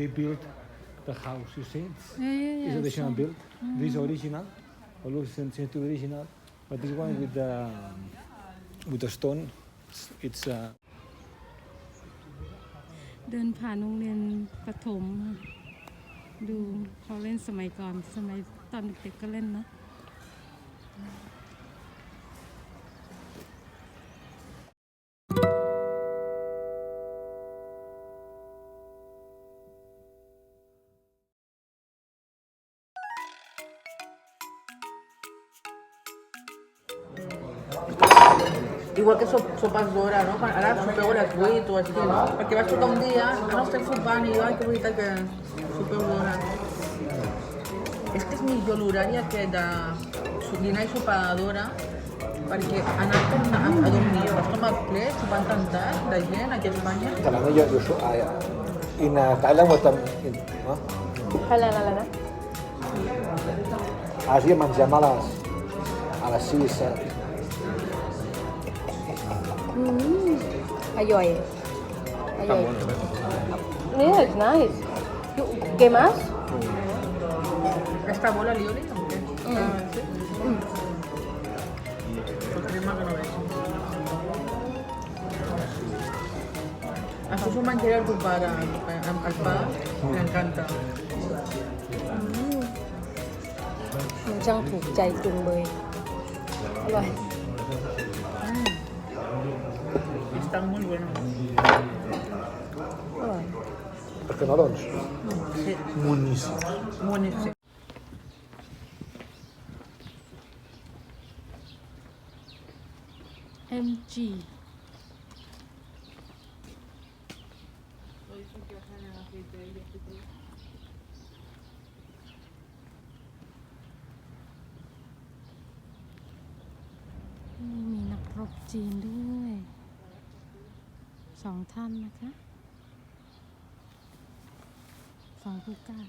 they built the house. You see, Yeah, yeah, yeah. it's additional so- built. This original, all looks seems to be original, but this one with the with the stone, it's, it's uh, เดินผ่านโรงเรียนประถมค่ะดูเขาเล่นสมัยก่อน สมัยตอนเด็กๆก็เล่นนะ Igual que sop, sopes d'hora, no? Quan ara sopeu a les 8 o així, no? Perquè vaig tocar un dia, no estem sopant i jo, ai, que veritat que sopeu d'hora. És que és millor l'horari que de dinar i sopar d'hora, perquè anar com a, a dormir, l'estómac ple, sopant tan tard, de gent aquí a Espanya. Talana jo, jo soc, ah, in Thailand o també, no? Hala, la, la, la. A Àsia mengem a les, a les 6, 7. Mm-hmm. Ayoy. Ayoy. Yeah, it's nice. You, ¿Qué más? ¿Esta bola lioli? Mm. Ah, ¿Sí? Mm. crema que no ves. Això s'ho menjaré al teu al pa, li encanta. Mm-hmm. Ya Bye. ร่อย Els canelons, Sí, boníssims. boníssim. MG นี่มีนักรบจีนด้วย สองท่านนะคะสองผู้กล้า